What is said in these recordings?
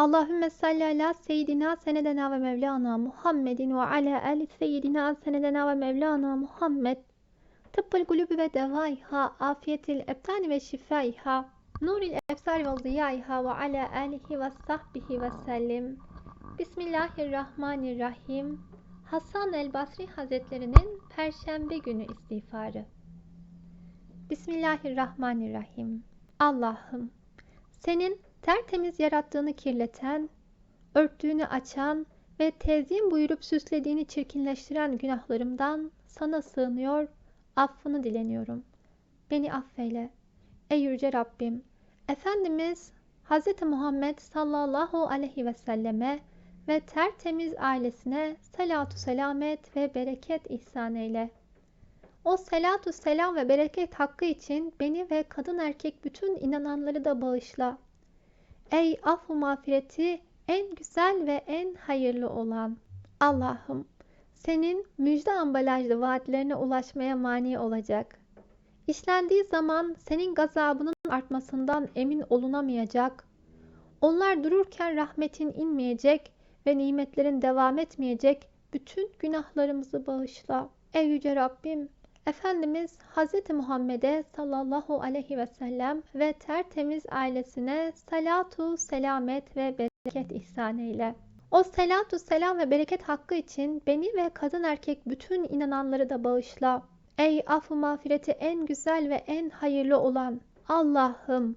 Allahümme salli ala seyyidina senedena ve mevlana Muhammedin ve ala ali seyyidina senedena ve mevlana Muhammed. Tıbbıl gulubi ve devaiha, afiyetil ebtani ve şifaiha, nuril efsari ve ziyaiha ve ala alihi ve sahbihi ve sellim. Bismillahirrahmanirrahim. Hasan el Basri Hazretlerinin Perşembe günü istiğfarı. Bismillahirrahmanirrahim. Allah'ım, senin tertemiz yarattığını kirleten, örttüğünü açan ve tezyin buyurup süslediğini çirkinleştiren günahlarımdan sana sığınıyor, affını dileniyorum. Beni affeyle. Ey yüce Rabbim, Efendimiz Hz. Muhammed sallallahu aleyhi ve selleme ve tertemiz ailesine salatu selamet ve bereket ihsan eyle. O salatu selam ve bereket hakkı için beni ve kadın erkek bütün inananları da bağışla. Ey affu mağfireti en güzel ve en hayırlı olan Allah'ım senin müjde ambalajlı vaatlerine ulaşmaya mani olacak. İşlendiği zaman senin gazabının artmasından emin olunamayacak. Onlar dururken rahmetin inmeyecek ve nimetlerin devam etmeyecek bütün günahlarımızı bağışla. Ey yüce Rabbim Efendimiz Hz. Muhammed'e sallallahu aleyhi ve sellem ve tertemiz ailesine salatu, selamet ve bereket ihsan eyle. O salatu, selam ve bereket hakkı için beni ve kadın erkek bütün inananları da bağışla. Ey affı mağfireti en güzel ve en hayırlı olan Allah'ım!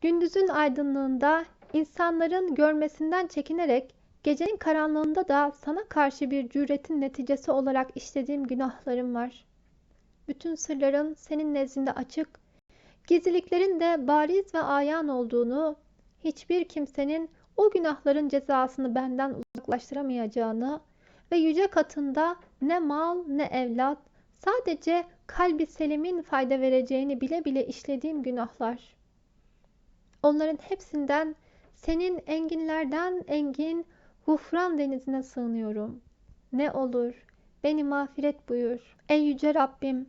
Gündüzün aydınlığında insanların görmesinden çekinerek gecenin karanlığında da sana karşı bir cüretin neticesi olarak işlediğim günahlarım var. Bütün sırların senin nezdinde açık, gizliliklerin de bariz ve ayan olduğunu, hiçbir kimsenin o günahların cezasını benden uzaklaştıramayacağını ve yüce katında ne mal ne evlat, sadece kalbi selimin fayda vereceğini bile bile işlediğim günahlar. Onların hepsinden senin enginlerden engin gufran denizine sığınıyorum. Ne olur beni mağfiret buyur. Ey yüce Rabbim,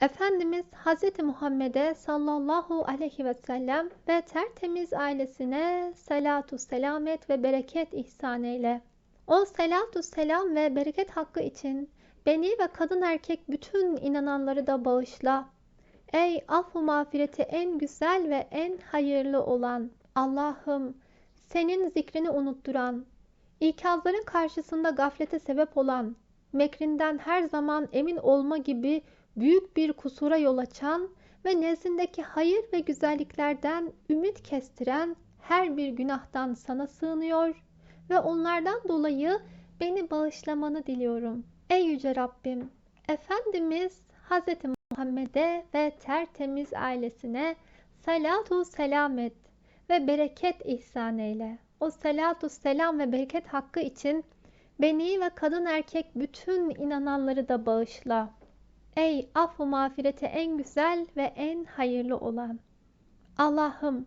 Efendimiz Hz. Muhammed'e sallallahu aleyhi ve sellem ve tertemiz ailesine salatu selamet ve bereket ihsan eyle. O salatu selam ve bereket hakkı için beni ve kadın erkek bütün inananları da bağışla. Ey affu mağfireti en güzel ve en hayırlı olan Allah'ım senin zikrini unutturan, ikazların karşısında gaflete sebep olan, mekrinden her zaman emin olma gibi büyük bir kusura yol açan ve nezdindeki hayır ve güzelliklerden ümit kestiren her bir günahtan sana sığınıyor ve onlardan dolayı beni bağışlamanı diliyorum. Ey yüce Rabbim, Efendimiz Hz. Muhammed'e ve tertemiz ailesine salatu selamet ve bereket ihsan eyle. O salatu selam ve bereket hakkı için beni ve kadın erkek bütün inananları da bağışla. Ey affu mağfireti en güzel ve en hayırlı olan. Allah'ım,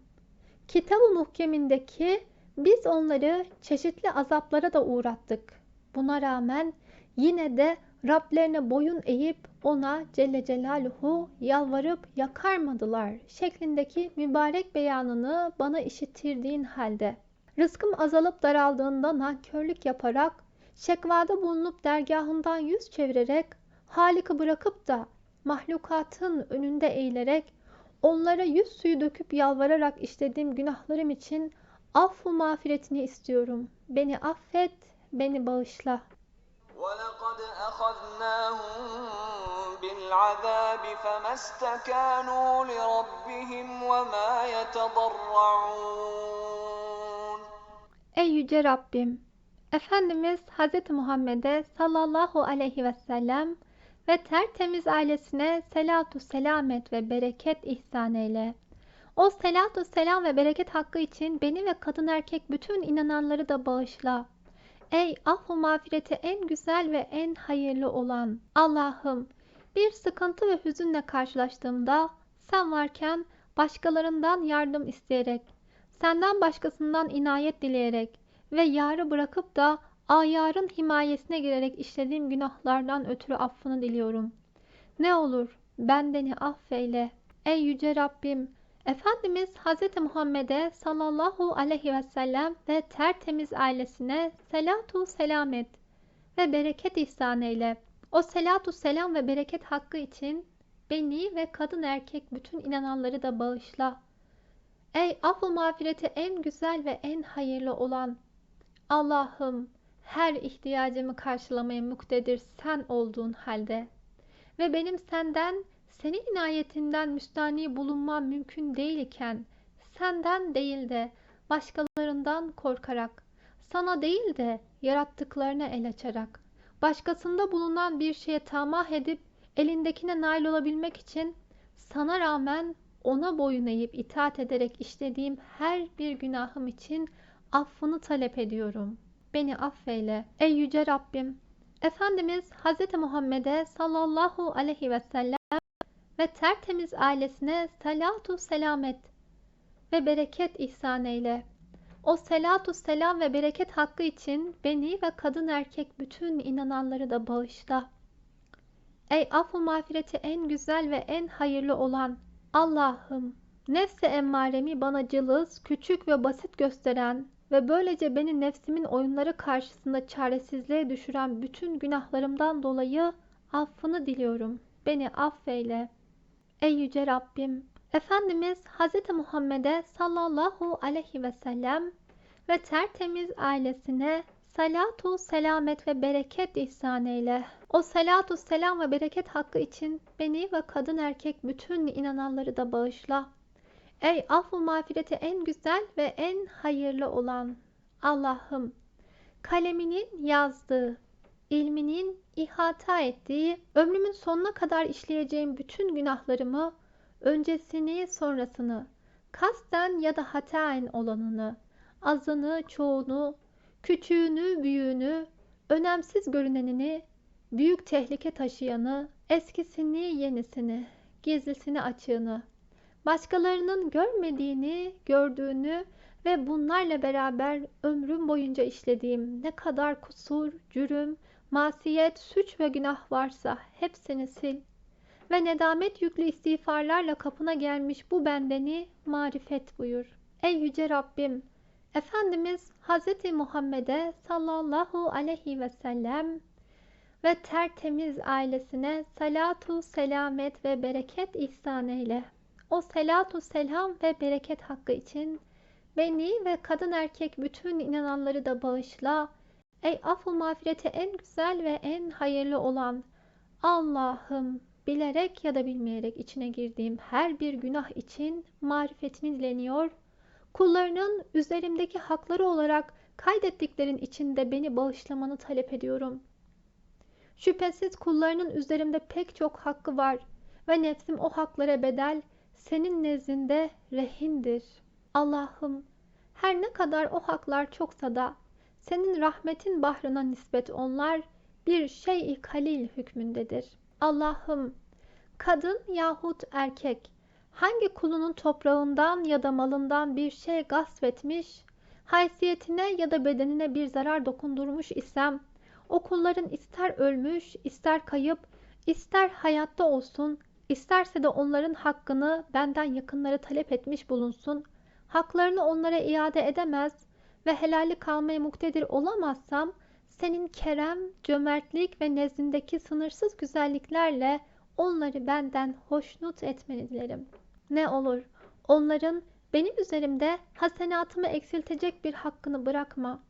kitab-ı muhkemindeki biz onları çeşitli azaplara da uğrattık. Buna rağmen yine de Rablerine boyun eğip ona Celle Celaluhu yalvarıp yakarmadılar şeklindeki mübarek beyanını bana işittirdiğin halde. Rızkım azalıp daraldığında nankörlük yaparak, şekvada bulunup dergahından yüz çevirerek, Halik'i bırakıp da mahlukatın önünde eğilerek, onlara yüz suyu döküp yalvararak işlediğim günahlarım için affu mağfiretini istiyorum. Beni affet, beni bağışla. وَلَقَدْ أَخَذْنَاهُمْ بِالْعَذَابِ فَمَا اسْتَكَانُوا لِرَبِّهِمْ وَمَا يَتَضَرَّعُونَ Ey yüce Rabbim! Efendimiz Hz. Muhammed'e sallallahu aleyhi ve sellem ve tertemiz ailesine selatu selamet ve bereket ihsan eyle. O selatu selam ve bereket hakkı için beni ve kadın erkek bütün inananları da bağışla. Ey affu mağfireti en güzel ve en hayırlı olan Allah'ım bir sıkıntı ve hüzünle karşılaştığımda sen varken başkalarından yardım isteyerek, senden başkasından inayet dileyerek ve yarı bırakıp da ayarın himayesine girerek işlediğim günahlardan ötürü affını diliyorum. Ne olur bendeni affeyle. Ey yüce Rabbim, Efendimiz Hz. Muhammed'e sallallahu aleyhi ve sellem ve tertemiz ailesine selatu selam et ve bereket ihsan eyle. O selatu selam ve bereket hakkı için beni ve kadın erkek bütün inananları da bağışla. Ey affı mağfireti en güzel ve en hayırlı olan Allah'ım her ihtiyacımı karşılamaya muktedir sen olduğun halde ve benim senden senin inayetinden müstani bulunmam mümkün değil iken senden değil de başkalarından korkarak sana değil de yarattıklarına el açarak başkasında bulunan bir şeye tamah edip elindekine nail olabilmek için sana rağmen ona boyun eğip itaat ederek işlediğim her bir günahım için affını talep ediyorum. Beni affeyle ey yüce Rabbim. Efendimiz Hz. Muhammed'e sallallahu aleyhi ve sellem ve tertemiz ailesine salatu selamet ve bereket ihsan eyle. O selatu selam ve bereket hakkı için beni ve kadın erkek bütün inananları da bağışla. Ey affı mağfireti en güzel ve en hayırlı olan Allah'ım nefse emmaremi bana cılız, küçük ve basit gösteren ve böylece beni nefsimin oyunları karşısında çaresizliğe düşüren bütün günahlarımdan dolayı affını diliyorum. Beni affeyle. Ey yüce Rabbim! Efendimiz Hz. Muhammed'e sallallahu aleyhi ve sellem ve tertemiz ailesine salatu selamet ve bereket ihsan eyle. O salatu selam ve bereket hakkı için beni ve kadın erkek bütün inananları da bağışla. Ey affı mağfireti en güzel ve en hayırlı olan Allah'ım kaleminin yazdığı, ilminin ihata ettiği, ömrümün sonuna kadar işleyeceğim bütün günahlarımı, öncesini, sonrasını, kasten ya da hataen olanını, azını, çoğunu, küçüğünü, büyüğünü, önemsiz görünenini, büyük tehlike taşıyanı, eskisini, yenisini, gizlisini, açığını, başkalarının görmediğini, gördüğünü ve bunlarla beraber ömrüm boyunca işlediğim ne kadar kusur, cürüm, masiyet, suç ve günah varsa hepsini sil ve nedamet yüklü istiğfarlarla kapına gelmiş bu bendeni marifet buyur. Ey yüce Rabbim! Efendimiz Hz. Muhammed'e sallallahu aleyhi ve sellem ve tertemiz ailesine salatu selamet ve bereket ihsan eyle. O selatu selam ve bereket hakkı için beni ve kadın erkek bütün inananları da bağışla. Ey affı mağfireti en güzel ve en hayırlı olan Allah'ım bilerek ya da bilmeyerek içine girdiğim her bir günah için marifetini dileniyor. Kullarının üzerimdeki hakları olarak kaydettiklerin içinde beni bağışlamanı talep ediyorum. Şüphesiz kullarının üzerimde pek çok hakkı var ve nefsim o haklara bedel senin nezdinde rehindir. Allah'ım her ne kadar o haklar çoksa da senin rahmetin bahrına nispet onlar bir şey-i kalil hükmündedir. Allah'ım kadın yahut erkek hangi kulunun toprağından ya da malından bir şey gasp etmiş, haysiyetine ya da bedenine bir zarar dokundurmuş isem, o kulların ister ölmüş, ister kayıp, ister hayatta olsun, isterse de onların hakkını benden yakınları talep etmiş bulunsun, haklarını onlara iade edemez ve helali kalmaya muktedir olamazsam, senin kerem, cömertlik ve nezdindeki sınırsız güzelliklerle onları benden hoşnut etmeni dilerim. Ne olur onların benim üzerimde hasenatımı eksiltecek bir hakkını bırakma.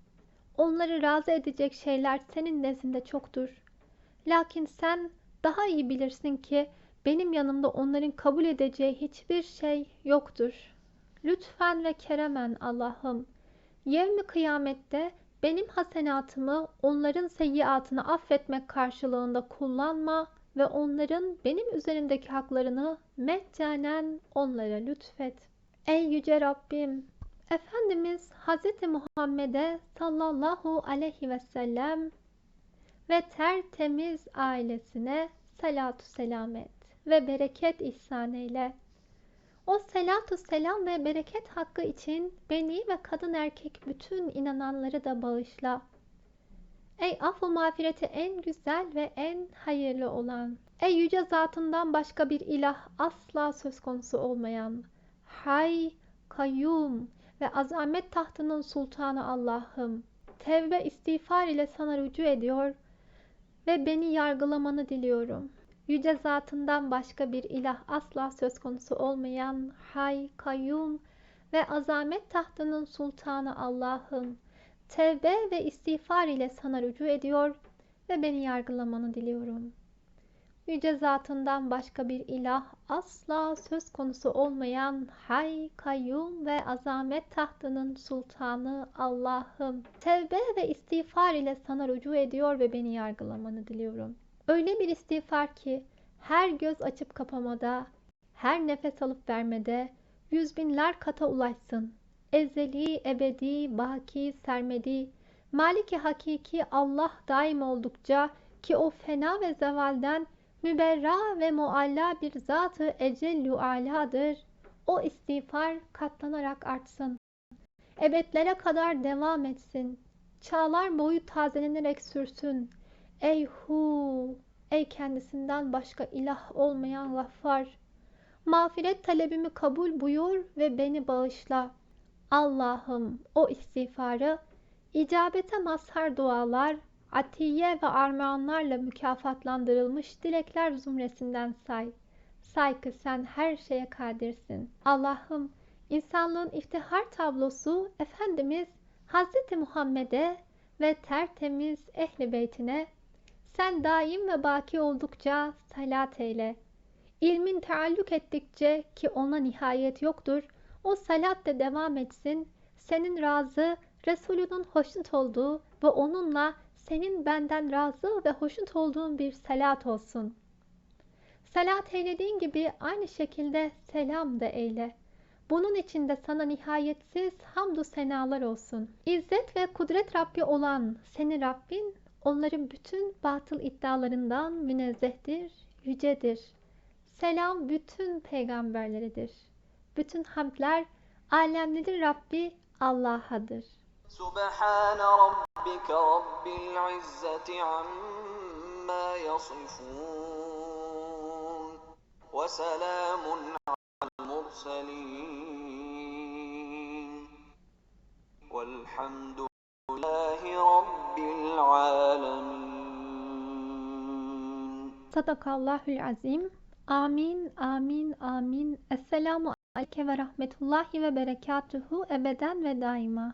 Onları razı edecek şeyler senin nezdinde çoktur. Lakin sen daha iyi bilirsin ki benim yanımda onların kabul edeceği hiçbir şey yoktur. Lütfen ve keremen Allah'ım, yevmi kıyamette benim hasenatımı onların seyyiatını affetmek karşılığında kullanma ve onların benim üzerimdeki haklarını meccanen onlara lütfet. Ey yüce Rabbim! Efendimiz Hz. Muhammed'e sallallahu aleyhi ve sellem ve tertemiz ailesine salatu selamet ve bereket ihsan eyle. O selatu selam ve bereket hakkı için beni ve kadın erkek bütün inananları da bağışla. Ey affı mağfireti en güzel ve en hayırlı olan. Ey yüce zatından başka bir ilah asla söz konusu olmayan, hay, kayyum ve azamet tahtının sultanı Allah'ım. Tevbe istiğfar ile sana rücu ediyor ve beni yargılamanı diliyorum. Yüce zatından başka bir ilah asla söz konusu olmayan hay, kayyum ve azamet tahtının sultanı Allah'ım. Tevbe ve istiğfar ile sana rücu ediyor ve beni yargılamanı diliyorum. Yüce zatından başka bir ilah asla söz konusu olmayan hay, kayyum ve azamet tahtının sultanı Allah'ım. Tevbe ve istiğfar ile sana rücu ediyor ve beni yargılamanı diliyorum. Öyle bir istiğfar ki her göz açıp kapamada, her nefes alıp vermede yüz binler kata ulaşsın. Ezeli, ebedi, baki, sermedi, maliki hakiki Allah daim oldukça ki o fena ve zevalden müberra ve mualla bir zatı ecellü aladır. O istiğfar katlanarak artsın. Ebedlere kadar devam etsin. Çağlar boyu tazelenerek sürsün. Ey hu, ey kendisinden başka ilah olmayan gaffar. Mağfiret talebimi kabul buyur ve beni bağışla. Allah'ım o istiğfarı icabete mazhar dualar, atiye ve armağanlarla mükafatlandırılmış dilekler zümresinden say. Say ki sen her şeye kadirsin. Allah'ım insanlığın iftihar tablosu Efendimiz Hazreti Muhammed'e ve tertemiz ehli beytine sen daim ve baki oldukça salat eyle. İlmin taalluk ettikçe ki ona nihayet yoktur, o salat da devam etsin, senin razı, Resulünün hoşnut olduğu ve onunla senin benden razı ve hoşnut olduğun bir salat olsun. Salat eylediğin gibi aynı şekilde selam da eyle. Bunun için de sana nihayetsiz hamdü senalar olsun. İzzet ve kudret Rabbi olan senin Rabbin Onların bütün batıl iddialarından münezzehtir, yücedir. Selam bütün peygamberleridir. Bütün hamdler alemlerin Rabbi Allah'adır. Subhan rabbike rabbil izzati amma yasifun ve selamun al murselin velhamdülillah Sadakallahül azim. Amin, amin, amin. Esselamu aleyke ve rahmetullahi ve berekatuhu ebeden ve daima.